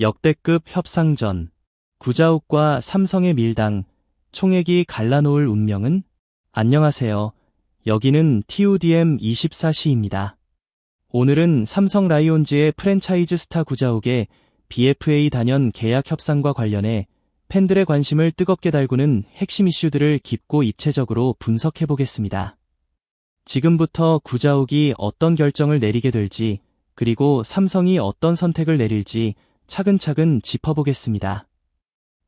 역대급 협상전. 구자욱과 삼성의 밀당. 총액이 갈라놓을 운명은? 안녕하세요. 여기는 TODM24C입니다. 오늘은 삼성 라이온즈의 프랜차이즈 스타 구자욱의 BFA 단연 계약 협상과 관련해 팬들의 관심을 뜨겁게 달구는 핵심 이슈들을 깊고 입체적으로 분석해 보겠습니다. 지금부터 구자욱이 어떤 결정을 내리게 될지, 그리고 삼성이 어떤 선택을 내릴지 차근차근 짚어보겠습니다.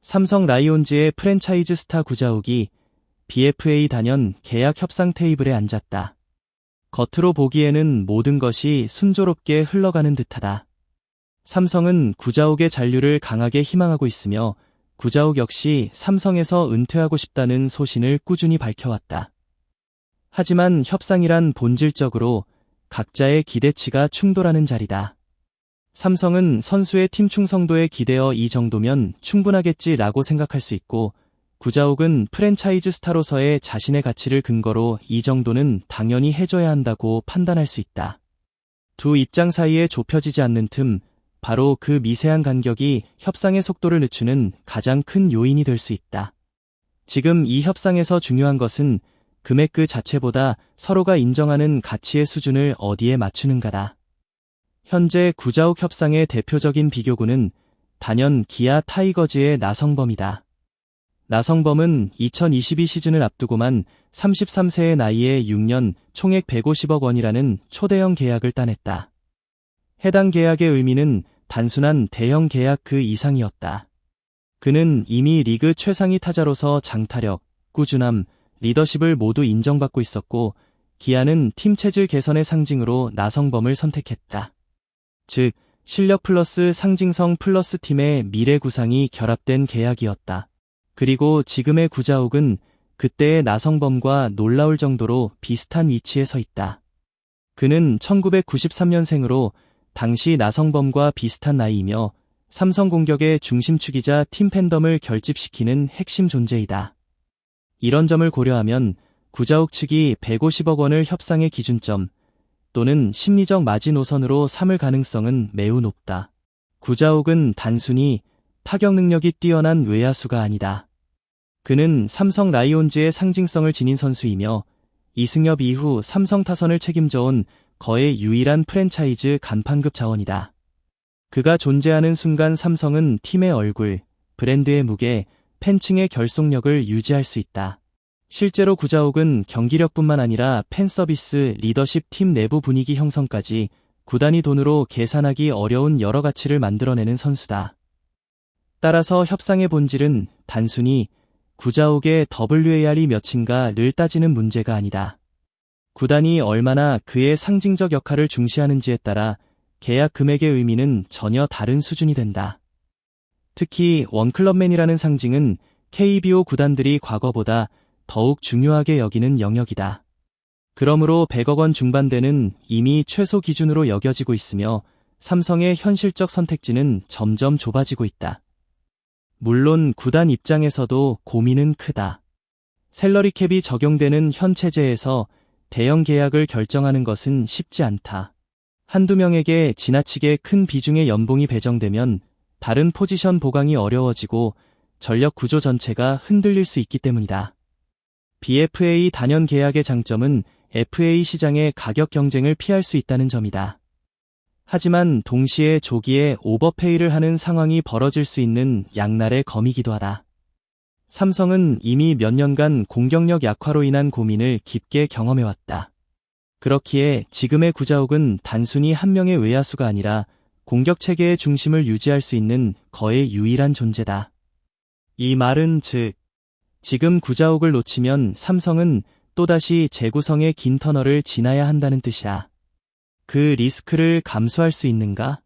삼성 라이온즈의 프랜차이즈 스타 구자욱이 BFA 단연 계약 협상 테이블에 앉았다. 겉으로 보기에는 모든 것이 순조롭게 흘러가는 듯하다. 삼성은 구자욱의 잔류를 강하게 희망하고 있으며 구자욱 역시 삼성에서 은퇴하고 싶다는 소신을 꾸준히 밝혀왔다. 하지만 협상이란 본질적으로 각자의 기대치가 충돌하는 자리다. 삼성은 선수의 팀 충성도에 기대어 이 정도면 충분하겠지라고 생각할 수 있고 구자욱은 프랜차이즈 스타로서의 자신의 가치를 근거로 이 정도는 당연히 해줘야 한다고 판단할 수 있다. 두 입장 사이에 좁혀지지 않는 틈, 바로 그 미세한 간격이 협상의 속도를 늦추는 가장 큰 요인이 될 수 있다. 지금 이 협상에서 중요한 것은 금액 그 자체보다 서로가 인정하는 가치의 수준을 어디에 맞추는가다. 현재 구자욱 협상의 대표적인 비교군은 단연 기아 타이거즈의 나성범이다. 나성범은 2022 시즌을 앞두고만 33세의 나이에 6년 총액 150억 원이라는 초대형 계약을 따냈다. 해당 계약의 의미는 단순한 대형 계약 그 이상이었다. 그는 이미 리그 최상위 타자로서 장타력, 꾸준함, 리더십을 모두 인정받고 있었고 기아는 팀 체질 개선의 상징으로 나성범을 선택했다. 즉, 실력 플러스 상징성 플러스 팀의 미래 구상이 결합된 계약이었다. 그리고 지금의 구자욱은 그때의 나성범과 놀라울 정도로 비슷한 위치에 서 있다. 그는 1993년생으로 당시 나성범과 비슷한 나이이며 삼성 공격의 중심축이자 팀 팬덤을 결집시키는 핵심 존재이다. 이런 점을 고려하면 구자욱 측이 150억 원을 협상의 기준점 또는 심리적 마지노선으로 삼을 가능성은 매우 높다. 구자욱은 단순히 타격 능력이 뛰어난 외야수가 아니다. 그는 삼성 라이온즈의 상징성을 지닌 선수이며 이승엽 이후 삼성 타선을 책임져온 거의 유일한 프랜차이즈 간판급 자원이다. 그가 존재하는 순간 삼성은 팀의 얼굴, 브랜드의 무게, 팬층의 결속력을 유지할 수 있다. 실제로 구자욱은 경기력뿐만 아니라 팬 서비스, 리더십 팀 내부 분위기 형성까지 구단이 돈으로 계산하기 어려운 여러 가치를 만들어내는 선수다. 따라서 협상의 본질은 단순히 구자욱의 WAR이 몇인가를 따지는 문제가 아니다. 구단이 얼마나 그의 상징적 역할을 중시하는지에 따라 계약 금액의 의미는 전혀 다른 수준이 된다. 특히 원클럽맨이라는 상징은 KBO 구단들이 과거보다 더욱 중요하게 여기는 영역이다. 그러므로 100억 원 중반대는 이미 최소 기준으로 여겨지고 있으며 삼성의 현실적 선택지는 점점 좁아지고 있다. 물론 구단 입장에서도 고민은 크다. 셀러리 캡이 적용되는 현 체제에서 대형 계약을 결정하는 것은 쉽지 않다. 한두 명에게 지나치게 큰 비중의 연봉이 배정되면 다른 포지션 보강이 어려워지고 전력 구조 전체가 흔들릴 수 있기 때문이다. BFA 단연 계약의 장점은 FA 시장의 가격 경쟁을 피할 수 있다는 점이다. 하지만 동시에 조기에 오버페이를 하는 상황이 벌어질 수 있는 양날의 검이기도 하다. 삼성은 이미 몇 년간 공격력 약화로 인한 고민을 깊게 경험해왔다. 그렇기에 지금의 구자욱은 단순히 한 명의 외야수가 아니라 공격 체계의 중심을 유지할 수 있는 거의 유일한 존재다. 이 말은 즉, 지금 구자욱을 놓치면 삼성은 또다시 재구성의 긴 터널을 지나야 한다는 뜻이다. 그 리스크를 감수할 수 있는가?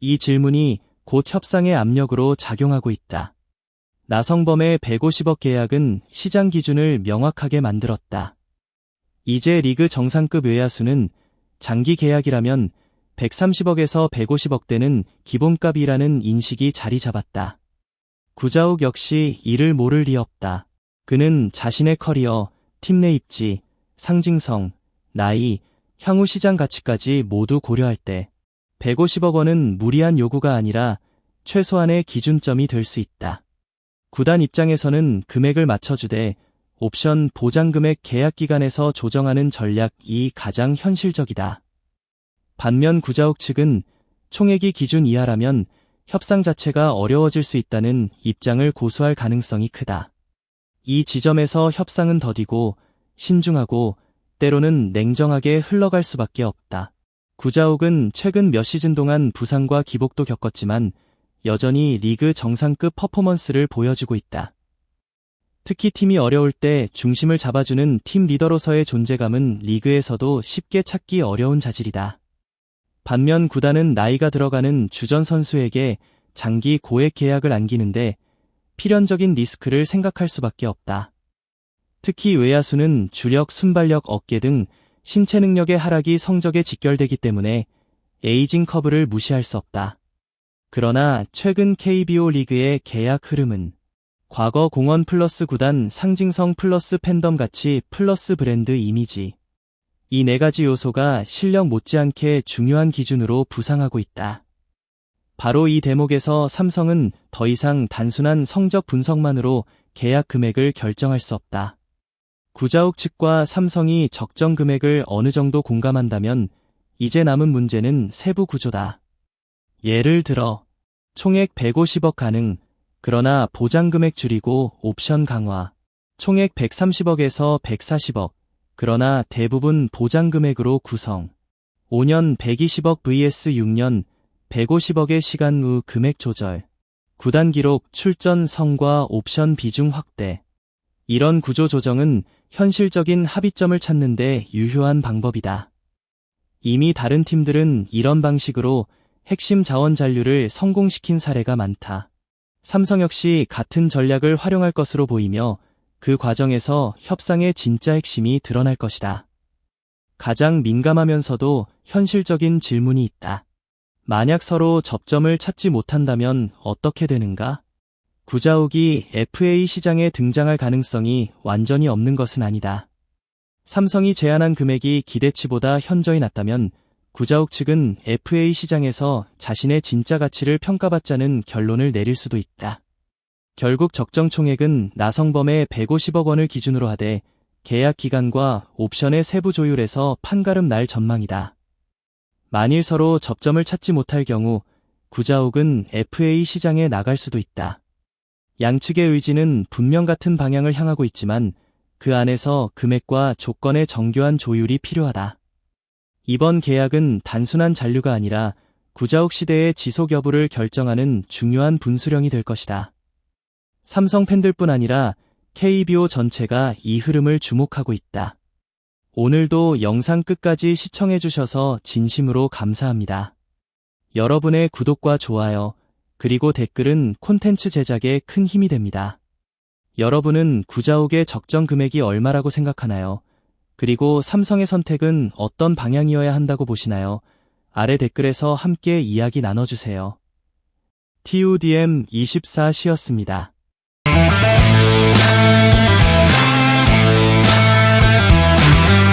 이 질문이 곧 협상의 압력으로 작용하고 있다. 나성범의 150억 계약은 시장 기준을 명확하게 만들었다. 이제 리그 정상급 외야수는 장기 계약이라면 130억에서 150억대는 기본값이라는 인식이 자리 잡았다. 구자욱 역시 이를 모를 리 없다. 그는 자신의 커리어, 팀 내 입지, 상징성, 나이, 향후 시장 가치까지 모두 고려할 때 150억 원은 무리한 요구가 아니라 최소한의 기준점이 될 수 있다. 구단 입장에서는 금액을 맞춰주되 옵션 보장 금액 계약 기간에서 조정하는 전략이 가장 현실적이다. 반면 구자욱 측은 총액이 기준 이하라면 협상 자체가 어려워질 수 있다는 입장을 고수할 가능성이 크다. 이 지점에서 협상은 더디고 신중하고 때로는 냉정하게 흘러갈 수밖에 없다. 구자욱은 최근 몇 시즌 동안 부상과 기복도 겪었지만 여전히 리그 정상급 퍼포먼스를 보여주고 있다. 특히 팀이 어려울 때 중심을 잡아주는 팀 리더로서의 존재감은 리그에서도 쉽게 찾기 어려운 자질이다. 반면 구단은 나이가 들어가는 주전 선수에게 장기 고액 계약을 안기는데 필연적인 리스크를 생각할 수밖에 없다. 특히 외야수는 주력, 순발력, 어깨 등 신체 능력의 하락이 성적에 직결되기 때문에 에이징 커브를 무시할 수 없다. 그러나 최근 KBO 리그의 계약 흐름은 과거 공원 플러스 구단 상징성 플러스 팬덤 같이 플러스 브랜드 이미지 이 네 가지 요소가 실력 못지않게 중요한 기준으로 부상하고 있다. 바로 이 대목에서 삼성은 더 이상 단순한 성적 분석만으로 계약 금액을 결정할 수 없다. 구자욱 측과 삼성이 적정 금액을 어느 정도 공감한다면 이제 남은 문제는 세부 구조다. 예를 들어 총액 150억 가능, 그러나 보장 금액 줄이고 옵션 강화, 총액 130억에서 140억, 그러나 대부분 보장 금액으로 구성, 5년 120억 vs 6년 150억의 시간 후 금액 조절, 구단 기록 출전 성과 옵션 비중 확대. 이런 구조 조정은 현실적인 합의점을 찾는 데 유효한 방법이다. 이미 다른 팀들은 이런 방식으로 핵심 자원 잔류를 성공시킨 사례가 많다. 삼성 역시 같은 전략을 활용할 것으로 보이며 그 과정에서 협상의 진짜 핵심이 드러날 것이다. 가장 민감하면서도 현실적인 질문이 있다. 만약 서로 접점을 찾지 못한다면 어떻게 되는가? 구자욱이 FA 시장에 등장할 가능성이 완전히 없는 것은 아니다. 삼성이 제안한 금액이 기대치보다 현저히 낮다면 구자욱 측은 FA 시장에서 자신의 진짜 가치를 평가받자는 결론을 내릴 수도 있다. 결국 적정 총액은 나성범의 150억 원을 기준으로 하되 계약 기간과 옵션의 세부 조율에서 판가름 날 전망이다. 만일 서로 접점을 찾지 못할 경우 구자욱은 FA 시장에 나갈 수도 있다. 양측의 의지는 분명 같은 방향을 향하고 있지만 그 안에서 금액과 조건의 정교한 조율이 필요하다. 이번 계약은 단순한 잔류가 아니라 구자욱 시대의 지속 여부를 결정하는 중요한 분수령이 될 것이다. 삼성 팬들뿐 아니라 KBO 전체가 이 흐름을 주목하고 있다. 오늘도 영상 끝까지 시청해주셔서 진심으로 감사합니다. 여러분의 구독과 좋아요, 그리고 댓글은 콘텐츠 제작에 큰 힘이 됩니다. 여러분은 구자욱의 적정 금액이 얼마라고 생각하나요? 그리고 삼성의 선택은 어떤 방향이어야 한다고 보시나요? 아래 댓글에서 함께 이야기 나눠주세요. TUDM24시였습니다.